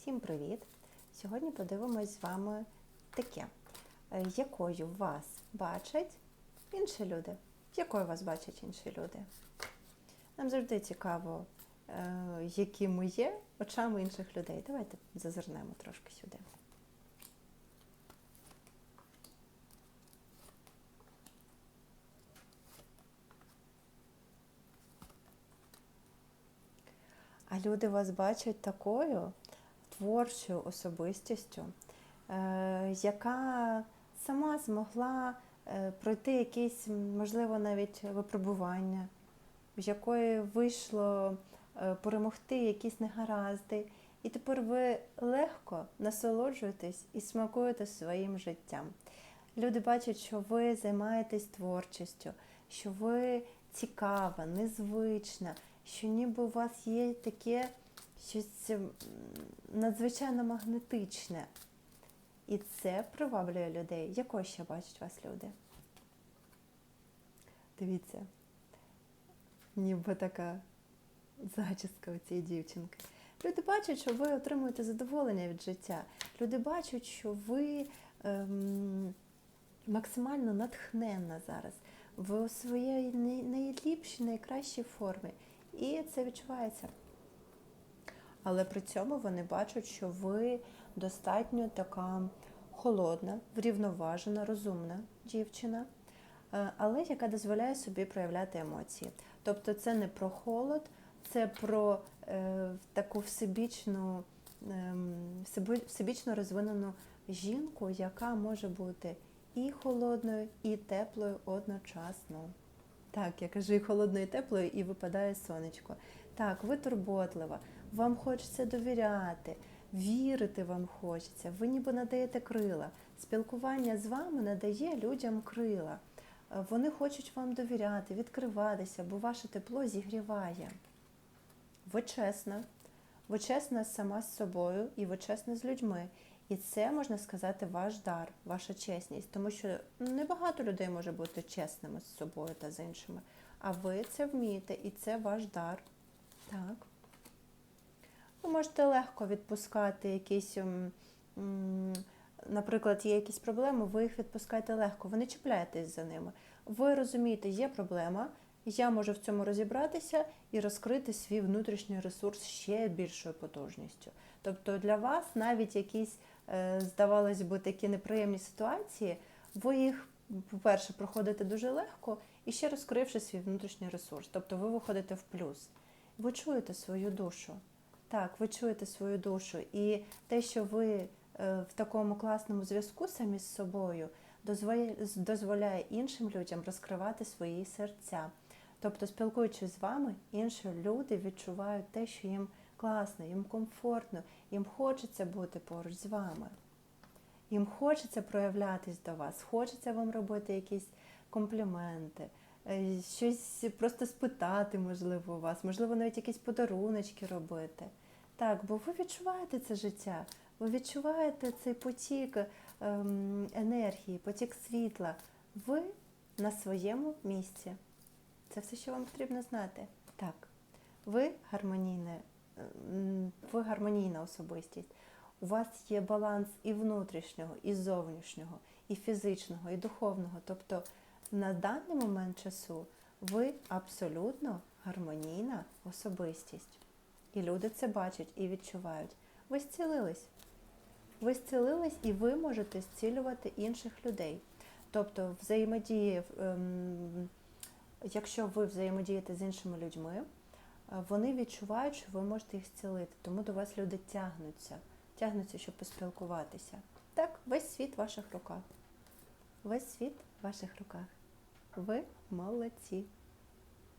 Всім привіт! Сьогодні подивимось з вами таке, Е, якою вас бачать інші люди. Якою вас бачать інші люди? Нам завжди цікаво, е, які ми є очами інших людей. Давайте зазирнемо трошки сюди. А люди вас бачать такою творчою особистістю, е, яка сама змогла е, пройти якісь, можливо, навіть випробування, в якої вийшло е, перемогти якісь негаразди. І тепер ви легко насолоджуєтесь і смакуєте своїм життям. Люди бачать, що ви займаєтесь творчістю, що ви цікава, незвична, що ніби у вас є таке щось надзвичайно магнетичне. І це приваблює людей. Якою ще бачать вас люди? Дивіться, ніби така зачіска у цієї дівчинки. Люди бачать, що ви отримуєте задоволення від життя. Люди бачать, що ви ем, максимально натхненна зараз. Ви у своїй найліпшій, найкращій формі. І це відчувається. Але при цьому вони бачать, що ви достатньо така холодна, врівноважена, розумна дівчина, е, але яка дозволяє собі проявляти емоції. Тобто це не про холод, це про е, таку всебічну, всеби- всебічно розвинену жінку, яка може бути і холодною, і теплою одночасно. Так, я кажу і холодною, і теплою, і випадає сонечко. Так, ви турботлива, вам хочеться довіряти, вірити вам хочеться, ви ніби надаєте крила. Спілкування з вами надає людям крила. Е, Вони хочуть вам довіряти, відкриватися, бо ваше тепло зігріває. Ви чесна, ви чесна сама з собою і ви чесна з людьми. І це можна сказати ваш дар, ваша чесність, тому що небагато людей може бути чесними з собою та з іншими. А ви це вмієте, і це ваш дар. Так. Ви можете легко відпускати якісь, м, м, наприклад, є якісь проблеми, ви їх відпускаєте легко, ви не чіпляєтесь за ними. Ви розумієте, є проблема, я можу в цьому розібратися і розкрити свій внутрішній ресурс ще більшою потужністю. Тобто для вас навіть якісь, здавалось би, такі неприємні ситуації, ви їх, по-перше, проходите дуже легко і ще розкривши свій внутрішній ресурс. Тобто ви виходите в плюс. Ви чуєте свою душу. Так, ви чуєте свою душу. І те, що ви е, в такому класному зв'язку самі з собою, дозволяє іншим людям розкривати свої серця. Тобто, спілкуючись з вами, інші люди відчувають те, що їм класно, їм комфортно, їм хочеться бути поруч з вами. Їм хочеться проявлятись до вас, хочеться вам робити якісь компліменти, е, щось просто спитати, можливо, у вас, можливо, навіть якісь подаруночки робити. Так, бо ви відчуваєте це життя, ви відчуваєте цей потік ем, енергії, потік світла. Ви на своєму місці. Це все, що вам потрібно знати. Так, ви гармонійне, ви гармонійна особистість. У вас є баланс і внутрішнього, і зовнішнього, і фізичного, і духовного. Тобто на даний момент часу ви абсолютно гармонійна особистість. І люди це бачать і відчувають. Ви зцілились. Ви зцілились і ви можете зцілювати інших людей. Тобто, взаємодії, ем, якщо ви взаємодієте з іншими людьми, вони відчувають, що ви можете їх зцілити. Тому до вас люди тягнуться, тягнуться, щоб поспілкуватися. Так, весь світ в ваших руках. Весь світ в ваших руках. Ви молодці.